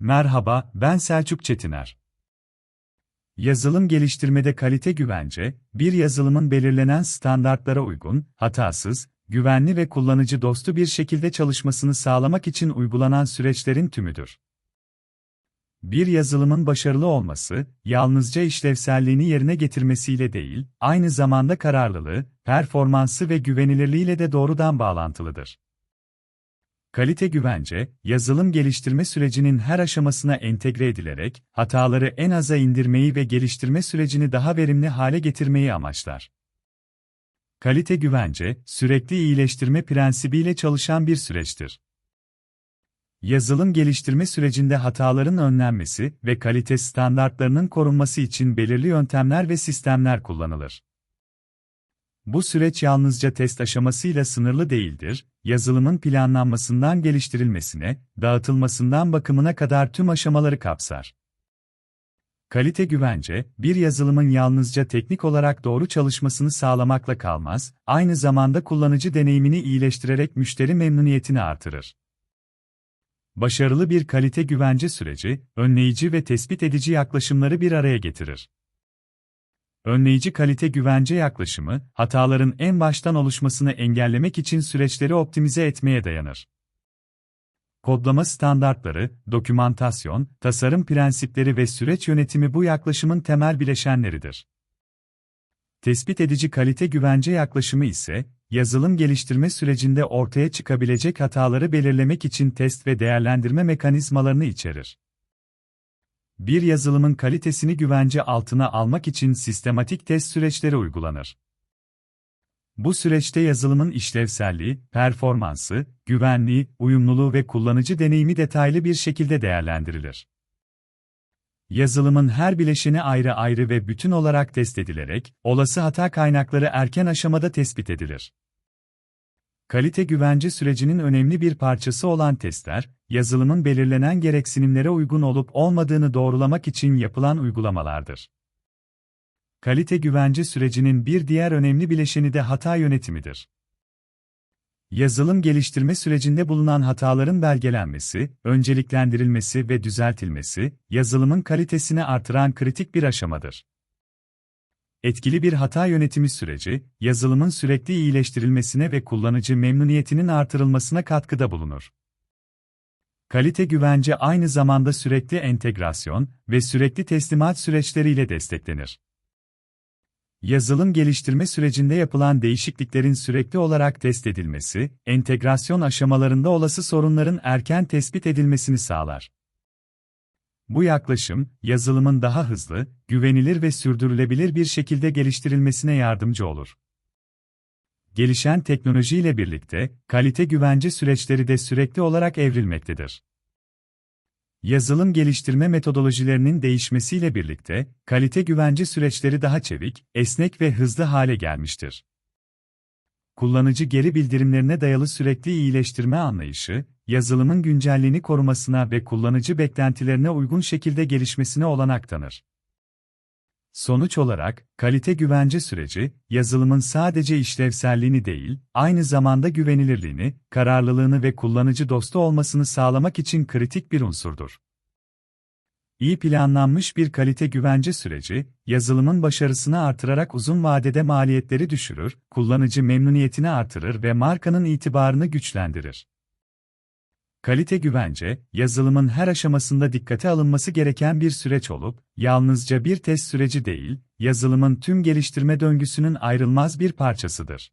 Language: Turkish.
Merhaba, ben Selçuk Çetiner. Yazılım geliştirmede kalite güvence, bir yazılımın belirlenen standartlara uygun, hatasız, güvenli ve kullanıcı dostu bir şekilde çalışmasını sağlamak için uygulanan süreçlerin tümüdür. Bir yazılımın başarılı olması, yalnızca işlevselliğini yerine getirmesiyle değil, aynı zamanda kararlılığı, performansı ve güvenilirliğiyle de doğrudan bağlantılıdır. Kalite güvence, yazılım geliştirme sürecinin her aşamasına entegre edilerek, hataları en aza indirmeyi ve geliştirme sürecini daha verimli hale getirmeyi amaçlar. Kalite güvence, sürekli iyileştirme prensibiyle çalışan bir süreçtir. Yazılım geliştirme sürecinde hataların önlenmesi ve kalite standartlarının korunması için belirli yöntemler ve sistemler kullanılır. Bu süreç yalnızca test aşamasıyla sınırlı değildir, yazılımın planlanmasından geliştirilmesine, dağıtılmasından bakımına kadar tüm aşamaları kapsar. Kalite güvence, bir yazılımın yalnızca teknik olarak doğru çalışmasını sağlamakla kalmaz, aynı zamanda kullanıcı deneyimini iyileştirerek müşteri memnuniyetini artırır. Başarılı bir kalite güvence süreci, önleyici ve tespit edici yaklaşımları bir araya getirir. Önleyici kalite güvence yaklaşımı, hataların en baştan oluşmasını engellemek için süreçleri optimize etmeye dayanır. Kodlama standartları, dokümantasyon, tasarım prensipleri ve süreç yönetimi bu yaklaşımın temel bileşenleridir. Tespit edici kalite güvence yaklaşımı ise, yazılım geliştirme sürecinde ortaya çıkabilecek hataları belirlemek için test ve değerlendirme mekanizmalarını içerir. Bir yazılımın kalitesini güvence altına almak için sistematik test süreçleri uygulanır. Bu süreçte yazılımın işlevselliği, performansı, güvenliği, uyumluluğu ve kullanıcı deneyimi detaylı bir şekilde değerlendirilir. Yazılımın her bileşeni ayrı ayrı ve bütün olarak test edilerek, olası hata kaynakları erken aşamada tespit edilir. Kalite güvence sürecinin önemli bir parçası olan testler, yazılımın belirlenen gereksinimlere uygun olup olmadığını doğrulamak için yapılan uygulamalardır. Kalite güvence sürecinin bir diğer önemli bileşeni de hata yönetimidir. Yazılım geliştirme sürecinde bulunan hataların belgelenmesi, önceliklendirilmesi ve düzeltilmesi, yazılımın kalitesini artıran kritik bir aşamadır. Etkili bir hata yönetimi süreci, yazılımın sürekli iyileştirilmesine ve kullanıcı memnuniyetinin artırılmasına katkıda bulunur. Kalite güvence aynı zamanda sürekli entegrasyon ve sürekli teslimat süreçleriyle desteklenir. Yazılım geliştirme sürecinde yapılan değişikliklerin sürekli olarak test edilmesi, entegrasyon aşamalarında olası sorunların erken tespit edilmesini sağlar. Bu yaklaşım, yazılımın daha hızlı, güvenilir ve sürdürülebilir bir şekilde geliştirilmesine yardımcı olur. Gelişen teknolojiyle birlikte, kalite güvence süreçleri de sürekli olarak evrilmektedir. Yazılım geliştirme metodolojilerinin değişmesiyle birlikte, kalite güvence süreçleri daha çevik, esnek ve hızlı hale gelmiştir. Kullanıcı geri bildirimlerine dayalı sürekli iyileştirme anlayışı, yazılımın güncelliğini korumasına ve kullanıcı beklentilerine uygun şekilde gelişmesine olanak tanır. Sonuç olarak, kalite güvence süreci, yazılımın sadece işlevselliğini değil, aynı zamanda güvenilirliğini, kararlılığını ve kullanıcı dostu olmasını sağlamak için kritik bir unsurdur. İyi planlanmış bir kalite güvence süreci, yazılımın başarısını artırarak uzun vadede maliyetleri düşürür, kullanıcı memnuniyetini artırır ve markanın itibarını güçlendirir. Kalite güvence, yazılımın her aşamasında dikkate alınması gereken bir süreç olup, yalnızca bir test süreci değil, yazılımın tüm geliştirme döngüsünün ayrılmaz bir parçasıdır.